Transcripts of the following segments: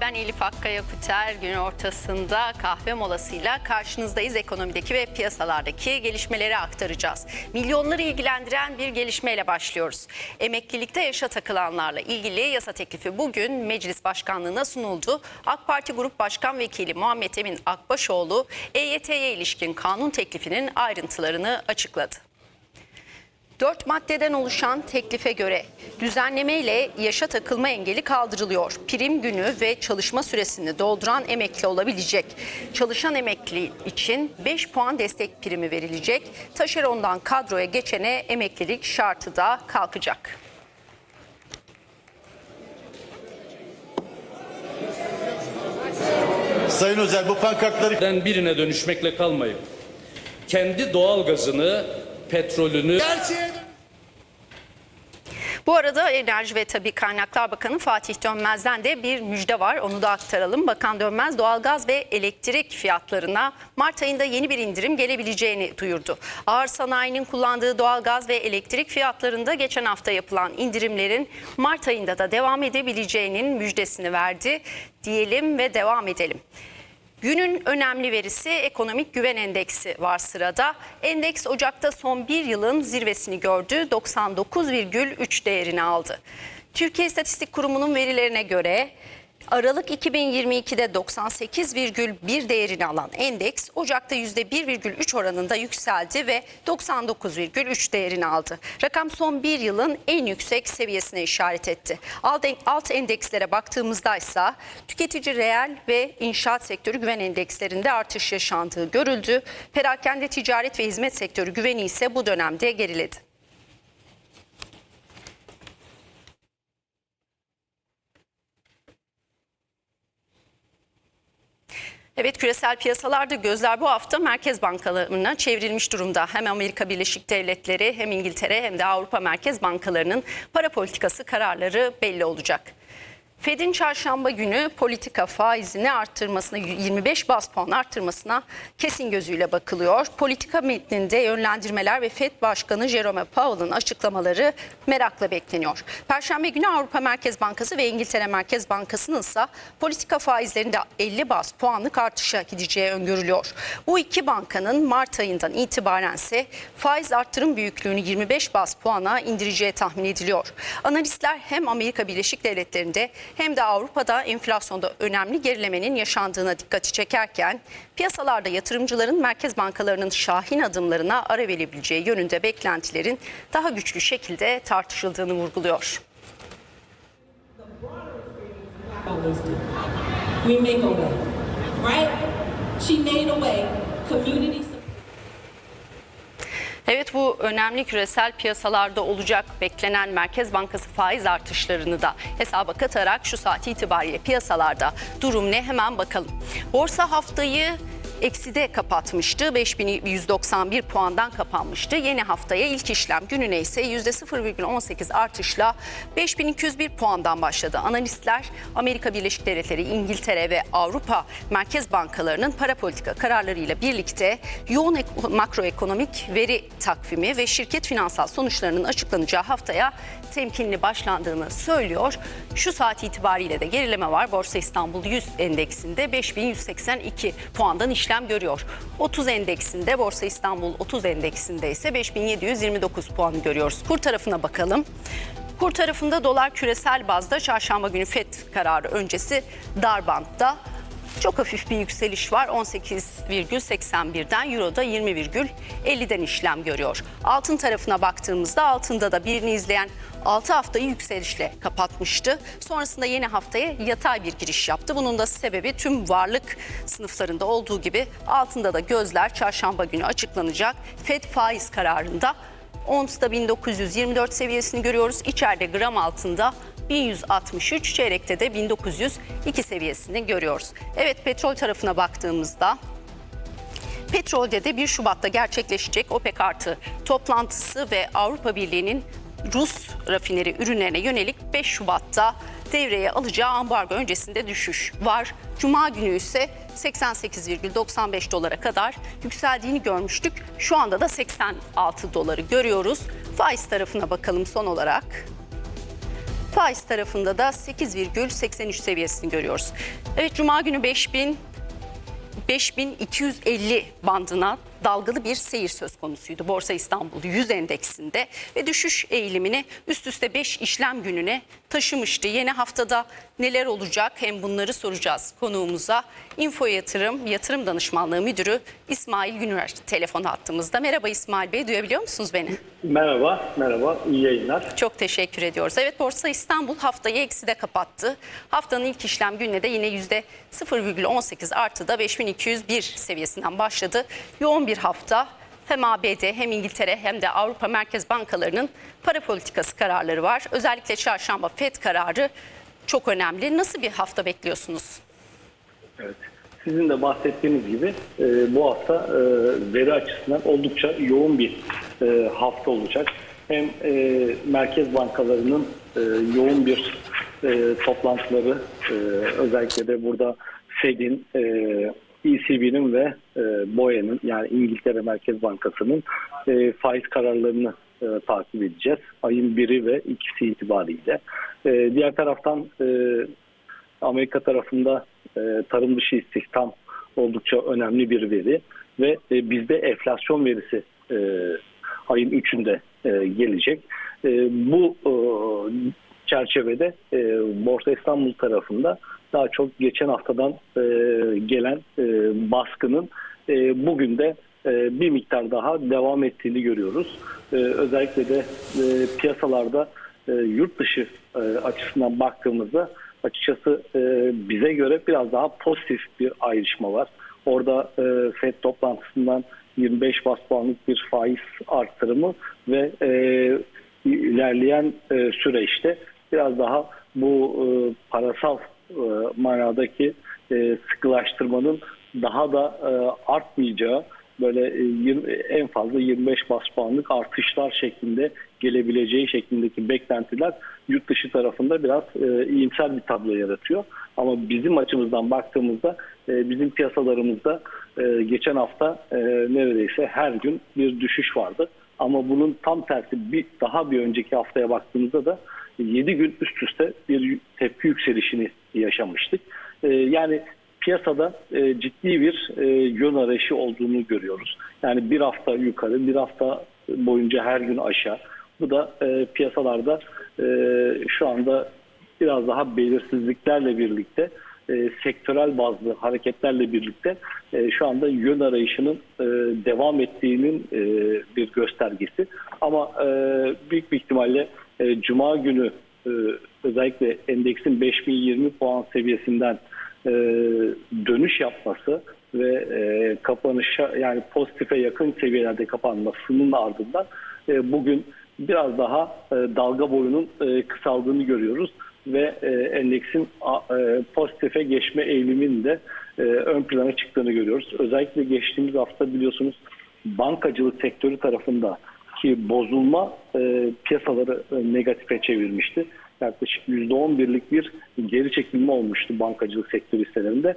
Ben Elif Akkaya Kuter. Gün ortasında kahve molasıyla karşınızdayız. Ekonomideki ve piyasalardaki gelişmeleri aktaracağız. Milyonları ilgilendiren bir gelişmeyle başlıyoruz. Emeklilikte yaşa takılanlarla ilgili yasa teklifi bugün Meclis Başkanlığı'na sunuldu. AK Parti Grup Başkan Vekili Muhammed Emin Akbaşoğlu EYT'ye ilişkin kanun teklifinin ayrıntılarını açıkladı. Dört maddeden oluşan teklife göre düzenleme ile yaşa takılma engeli kaldırılıyor. Prim günü ve çalışma süresini dolduran emekli olabilecek. Çalışan emekli için 5 puan destek primi verilecek. Taşerondan kadroya geçene emeklilik şartı da kalkacak. Sayın Özel bu pankartları birine dönüşmekle kalmayıp kendi doğal petrolünü Bu arada Enerji ve Tabi Kaynaklar Bakanı Fatih Dönmez'den de bir müjde var. Onu da aktaralım. Bakan Dönmez doğalgaz ve elektrik fiyatlarına Mart ayında yeni bir indirim gelebileceğini duyurdu. Ağır sanayinin kullandığı doğalgaz ve elektrik fiyatlarında geçen hafta yapılan indirimlerin Mart ayında da devam edebileceğinin müjdesini verdi. Diyelim ve devam edelim. Günün önemli verisi ekonomik güven endeksi var sırada. Endeks Ocak'ta son bir yılın zirvesini gördü. 99,3 değerini aldı. Türkiye İstatistik Kurumu'nun verilerine göre Aralık 2022'de 98,1 değerini alan endeks Ocak'ta %1,3 oranında yükseldi ve 99,3 değerini aldı. Rakam son bir yılın en yüksek seviyesine işaret etti. Alt, endekslere baktığımızda ise tüketici reel ve inşaat sektörü güven endekslerinde artış yaşandığı görüldü. Perakende ticaret ve hizmet sektörü güveni ise bu dönemde geriledi. Evet küresel piyasalarda gözler bu hafta merkez bankalarına çevrilmiş durumda. Hem Amerika Birleşik Devletleri hem İngiltere hem de Avrupa Merkez Bankalarının para politikası kararları belli olacak. Fed'in çarşamba günü politika faizini arttırmasına 25 bas puan arttırmasına kesin gözüyle bakılıyor. Politika metninde yönlendirmeler ve Fed Başkanı Jerome Powell'ın açıklamaları merakla bekleniyor. Perşembe günü Avrupa Merkez Bankası ve İngiltere Merkez Bankası'nın ise politika faizlerinde 50 bas puanlık artışa gideceği öngörülüyor. Bu iki bankanın Mart ayından itibaren ise faiz arttırım büyüklüğünü 25 bas puana indireceği tahmin ediliyor. Analistler hem Amerika Birleşik Devletleri'nde hem de Avrupa'da enflasyonda önemli gerilemenin yaşandığına dikkati çekerken piyasalarda yatırımcıların merkez bankalarının şahin adımlarına ara verebileceği yönünde beklentilerin daha güçlü şekilde tartışıldığını vurguluyor. We make a way, right? She made a way. Community support. Evet bu önemli küresel piyasalarda olacak beklenen Merkez Bankası faiz artışlarını da hesaba katarak şu saat itibariyle piyasalarda durum ne hemen bakalım. Borsa haftayı ekside kapatmıştı. 5191 puandan kapanmıştı. Yeni haftaya ilk işlem gününe ise %0,18 artışla 5201 puandan başladı. Analistler Amerika Birleşik Devletleri, İngiltere ve Avrupa Merkez Bankalarının para politika kararlarıyla birlikte yoğun ek- makroekonomik veri takvimi ve şirket finansal sonuçlarının açıklanacağı haftaya temkinli başlandığını söylüyor. Şu saat itibariyle de gerileme var. Borsa İstanbul 100 endeksinde 5182 puandan işlem görüyor. 30 endeksinde Borsa İstanbul 30 endeksinde ise 5729 puanı görüyoruz. Kur tarafına bakalım. Kur tarafında dolar küresel bazda çarşamba günü FED kararı öncesi dar bantta çok hafif bir yükseliş var. 18,81'den Euro'da 20,50'den işlem görüyor. Altın tarafına baktığımızda altında da birini izleyen 6 haftayı yükselişle kapatmıştı. Sonrasında yeni haftaya yatay bir giriş yaptı. Bunun da sebebi tüm varlık sınıflarında olduğu gibi altında da gözler çarşamba günü açıklanacak FED faiz kararında Ons'ta 1924 seviyesini görüyoruz. İçeride gram altında 1163, çeyrekte de 1902 seviyesini görüyoruz. Evet petrol tarafına baktığımızda Petrolde de 1 Şubat'ta gerçekleşecek OPEC artı toplantısı ve Avrupa Birliği'nin Rus rafineri ürünlerine yönelik 5 Şubat'ta devreye alacağı ambargo öncesinde düşüş var. Cuma günü ise 88,95 dolara kadar yükseldiğini görmüştük. Şu anda da 86 doları görüyoruz. Faiz tarafına bakalım son olarak. Faiz tarafında da 8,83 seviyesini görüyoruz. Evet Cuma günü 5000 5250 bandına dalgalı bir seyir söz konusuydu. Borsa İstanbul 100 endeksinde ve düşüş eğilimini üst üste 5 işlem gününe taşımıştı. Yeni haftada neler olacak hem bunları soracağız konuğumuza. Info Yatırım Yatırım Danışmanlığı Müdürü İsmail Günür telefon hattımızda. Merhaba İsmail Bey duyabiliyor musunuz beni? Merhaba, merhaba. İyi yayınlar. Çok teşekkür ediyoruz. Evet Borsa İstanbul haftayı ekside kapattı. Haftanın ilk işlem gününe de yine yüzde 0,18 artıda 5201 seviyesinden başladı. Yoğun bir hafta. Hem ABD hem İngiltere hem de Avrupa Merkez Bankalarının para politikası kararları var. Özellikle çarşamba FED kararı çok önemli. Nasıl bir hafta bekliyorsunuz? Evet. Sizin de bahsettiğiniz gibi e, bu hafta e, veri açısından oldukça yoğun bir e, hafta olacak. Hem e, merkez bankalarının e, yoğun bir e, toplantıları, e, özellikle de burada Fed'in, e, ECB'nin ve e, BOE'nin yani İngiltere Merkez Bankası'nın e, faiz kararlarını e, takip edeceğiz. Ayın biri ve ikisi itibariyle. E, diğer taraftan e, Amerika tarafında e, tarım dışı istihdam oldukça önemli bir veri ve e, bizde enflasyon verisi e, ayın 3'ünde e, gelecek. E, bu e, çerçevede e, Borsa İstanbul tarafında daha çok geçen haftadan e, gelen e, baskının e, bugün de e, bir miktar daha devam ettiğini görüyoruz. E, özellikle de e, piyasalarda e, yurt dışı e, açısından baktığımızda açıkçası e, bize göre biraz daha pozitif bir ayrışma var. Orada e, FED toplantısından 25 bas puanlık bir faiz arttırımı ve e, ilerleyen e, süreçte biraz daha bu e, parasal manadaki e, sıkılaştırmanın daha da e, artmayacağı böyle e, 20, en fazla 25 bas puanlık artışlar şeklinde gelebileceği şeklindeki beklentiler yurt dışı tarafında biraz e, iyimser bir tablo yaratıyor. Ama bizim açımızdan baktığımızda e, bizim piyasalarımızda e, geçen hafta e, neredeyse her gün bir düşüş vardı. Ama bunun tam tersi bir daha bir önceki haftaya baktığımızda da 7 gün üst üste bir tepki yükselişini yaşamıştık. E, yani piyasada e, ciddi bir e, yön arayışı olduğunu görüyoruz. Yani bir hafta yukarı, bir hafta boyunca her gün aşağı. Bu da e, piyasalarda şu anda biraz daha belirsizliklerle birlikte sektörel bazlı hareketlerle birlikte şu anda yön arayışının devam ettiğinin bir göstergesi. Ama büyük bir ihtimalle e, Cuma günü e, özellikle endeksin 5020 puan seviyesinden e, dönüş yapması ve e, kapanışa yani pozitife yakın seviyelerde kapanmasının ardından bugün biraz daha dalga boyunun e, kısaldığını görüyoruz ve endeksin pozitife geçme eğiliminin de ön plana çıktığını görüyoruz. Özellikle geçtiğimiz hafta biliyorsunuz bankacılık sektörü tarafında ki bozulma e, piyasaları e, negatife çevirmişti. Yaklaşık %11'lik bir geri çekilme olmuştu bankacılık sektörü hisselerinde.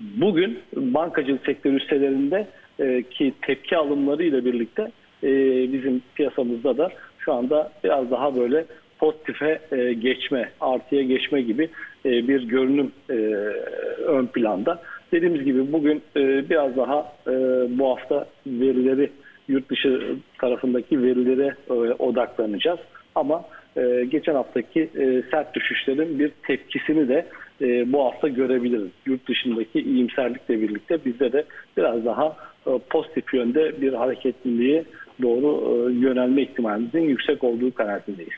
Bugün bankacılık sektörü hisselerinde e, ki tepki alımları ile birlikte e, bizim piyasamızda da şu anda biraz daha böyle pozitife e, geçme, artıya geçme gibi e, bir görünüm e, ön planda. Dediğimiz gibi bugün e, biraz daha e, bu hafta verileri yurt dışı tarafındaki verilere e, odaklanacağız. Ama e, geçen haftaki e, sert düşüşlerin bir tepkisini de bu hafta görebiliriz. Yurt dışındaki iyimserlikle birlikte bizde de biraz daha pozitif yönde bir hareketliliğe doğru yönelme ihtimalimizin yüksek olduğu kanaatindeyiz.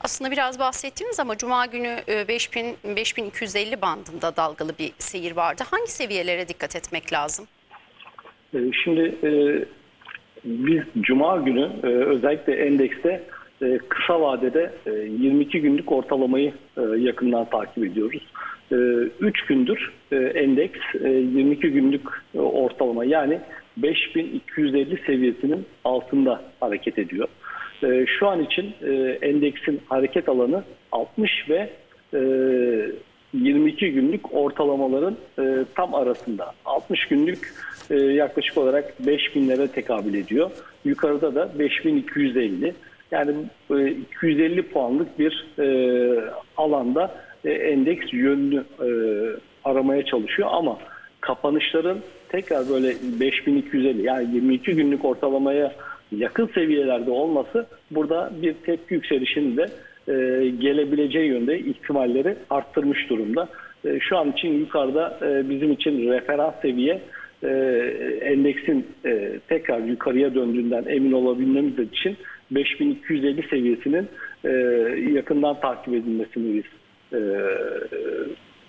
Aslında biraz bahsettiniz ama Cuma günü e, 5000 5250 bandında dalgalı bir seyir vardı. Hangi seviyelere dikkat etmek lazım? Şimdi biz Cuma günü e, özellikle endekste e, kısa vadede e, 22 günlük ortalamayı e, yakından takip ediyoruz. 3 gündür e, endeks e, 22 günlük e, ortalama yani 5250 seviyesinin altında hareket ediyor. E, Şu an için e, endeksin hareket alanı 60 ve e, 22 günlük ortalamaların e, tam arasında. 60 günlük e, yaklaşık olarak 5000'lere tekabül ediyor. Yukarıda da 5250. Yani e, 250 puanlık bir e, alanda e, endeks yönünü e, aramaya çalışıyor ama kapanışların tekrar böyle 5250 yani 22 günlük ortalamaya yakın seviyelerde olması burada bir tepki yükselişinin de e, gelebileceği yönde ihtimalleri arttırmış durumda. E, şu an için yukarıda e, bizim için referans seviye endeksin tekrar yukarıya döndüğünden emin olabilmemiz için 5250 seviyesinin yakından takip edilmesini biz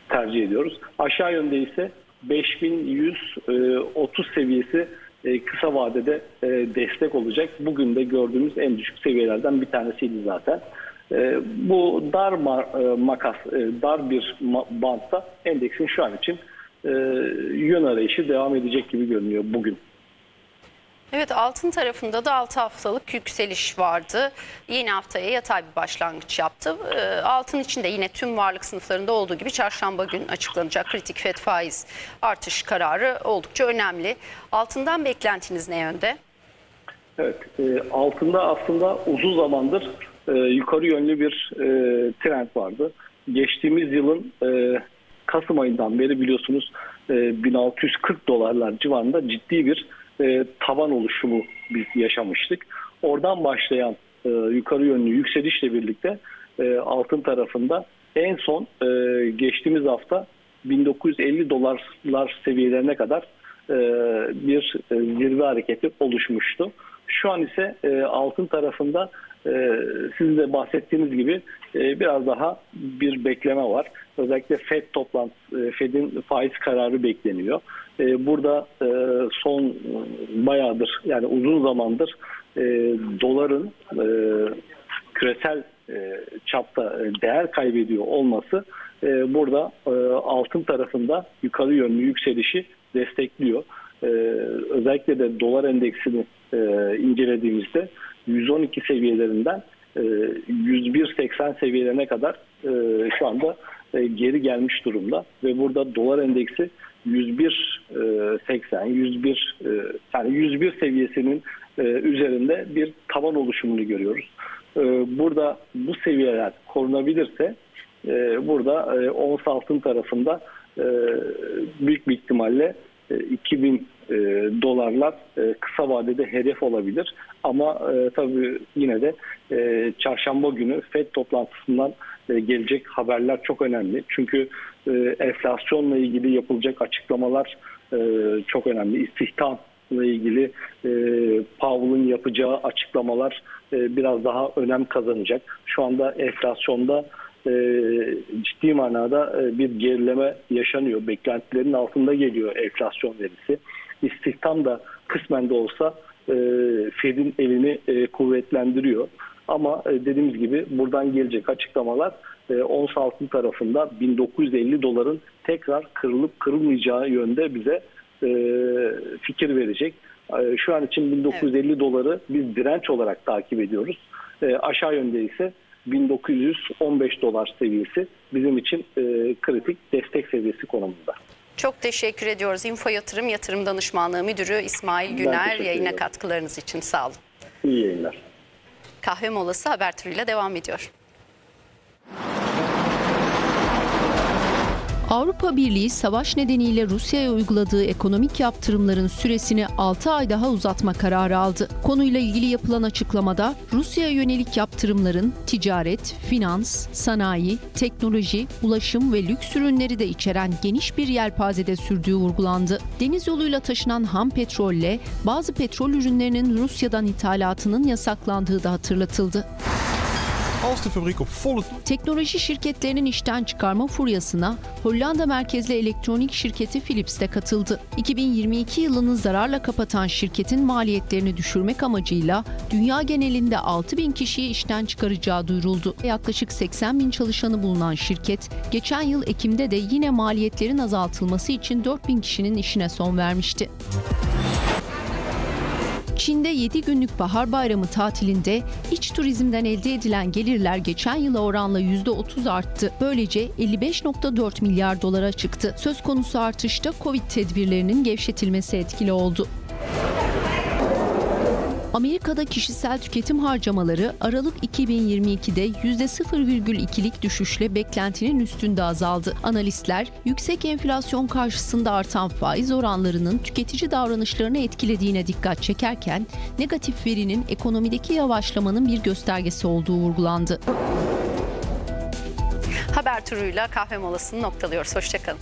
tercih ediyoruz. Aşağı yönde ise 5130 seviyesi kısa vadede destek olacak. Bugün de gördüğümüz en düşük seviyelerden bir tanesiydi zaten. E, Bu dar e, makas, e, dar bir bantta endeksin şu an için yön arayışı devam edecek gibi görünüyor bugün. Evet altın tarafında da 6 haftalık yükseliş vardı. Yeni haftaya yatay bir başlangıç yaptı. Altın için de yine tüm varlık sınıflarında olduğu gibi çarşamba gün açıklanacak kritik FED faiz artış kararı oldukça önemli. Altından beklentiniz ne yönde? Evet, altında aslında uzun zamandır e, yukarı yönlü bir e, trend vardı. Geçtiğimiz yılın e, Kasım ayından beri biliyorsunuz e, 1640 dolarlar civarında ciddi bir e, taban oluşumu biz yaşamıştık. Oradan başlayan e, yukarı yönlü yükselişle birlikte e, altın tarafında en son e, geçtiğimiz hafta 1950 dolarlar seviyelerine kadar e, bir e, zirve hareketi oluşmuştu. Şu an ise e, altın tarafında sizin de bahsettiğiniz gibi e, biraz daha bir bekleme var. Özellikle FED toplantısı, e, FED'in faiz kararı bekleniyor. E, burada son bayağıdır yani uzun zamandır doların küresel çapta değer kaybediyor olması burada altın tarafında yukarı yönlü yükselişi destekliyor. E, özellikle de dolar endeksini e, incelediğimizde 112 seviyelerinden e, 101.80 seviyelerine kadar e, şu anda e, geri gelmiş durumda ve burada dolar endeksi 101.80 101 e, yani 101 seviyesinin e, üzerinde bir tavan oluşumunu görüyoruz. E, burada bu seviyeler korunabilirse e, burada e, ons altın tarafında e, büyük bir ihtimalle e, 2000 e, dolarlar e, kısa vadede hedef olabilir. Ama e, tabii yine de e, çarşamba günü FED toplantısından e, gelecek haberler çok önemli. Çünkü e, enflasyonla ilgili yapılacak açıklamalar e, çok önemli. İstihdamla ilgili e, Powell'ın yapacağı açıklamalar e, biraz daha önem kazanacak. Şu anda enflasyonda e, ciddi manada e, bir gerileme yaşanıyor. Beklentilerin altında geliyor enflasyon verisi. İstihdam da kısmen de olsa e, Fed'in elini e, kuvvetlendiriyor. Ama e, dediğimiz gibi buradan gelecek açıklamalar e, ons altın tarafında 1950 doların tekrar kırılıp kırılmayacağı yönde bize e, fikir verecek. E, şu an için 1950 doları biz direnç olarak takip ediyoruz. E, aşağı yönde ise 1915 dolar seviyesi bizim için e, kritik destek seviyesi konumunda. Çok teşekkür ediyoruz. Info Yatırım Yatırım Danışmanlığı Müdürü İsmail Güner yayına katkılarınız için sağ olun. İyi yayınlar. Kahve molası haber turuyla devam ediyor. Avrupa Birliği savaş nedeniyle Rusya'ya uyguladığı ekonomik yaptırımların süresini 6 ay daha uzatma kararı aldı. Konuyla ilgili yapılan açıklamada Rusya'ya yönelik yaptırımların ticaret, finans, sanayi, teknoloji, ulaşım ve lüks ürünleri de içeren geniş bir yelpazede sürdüğü vurgulandı. Deniz yoluyla taşınan ham petrolle bazı petrol ürünlerinin Rusya'dan ithalatının yasaklandığı da hatırlatıldı. Als de fabriek op volle Teknoloji şirketlerinin işten çıkarma furyasına Hollanda merkezli elektronik şirketi Philips de katıldı. 2022 yılını zararla kapatan şirketin maliyetlerini düşürmek amacıyla dünya genelinde 6 bin kişiyi işten çıkaracağı duyuruldu. Yaklaşık 80 bin çalışanı bulunan şirket, geçen yıl Ekim'de de yine maliyetlerin azaltılması için 4 bin kişinin işine son vermişti. Çin'de 7 günlük bahar bayramı tatilinde iç turizmden elde edilen gelirler geçen yıla oranla %30 arttı. Böylece 55.4 milyar dolara çıktı. Söz konusu artışta Covid tedbirlerinin gevşetilmesi etkili oldu. Amerika'da kişisel tüketim harcamaları Aralık 2022'de %0,2'lik düşüşle beklentinin üstünde azaldı. Analistler yüksek enflasyon karşısında artan faiz oranlarının tüketici davranışlarını etkilediğine dikkat çekerken negatif verinin ekonomideki yavaşlamanın bir göstergesi olduğu vurgulandı. Haber turuyla kahve molasını noktalıyoruz. Hoşçakalın.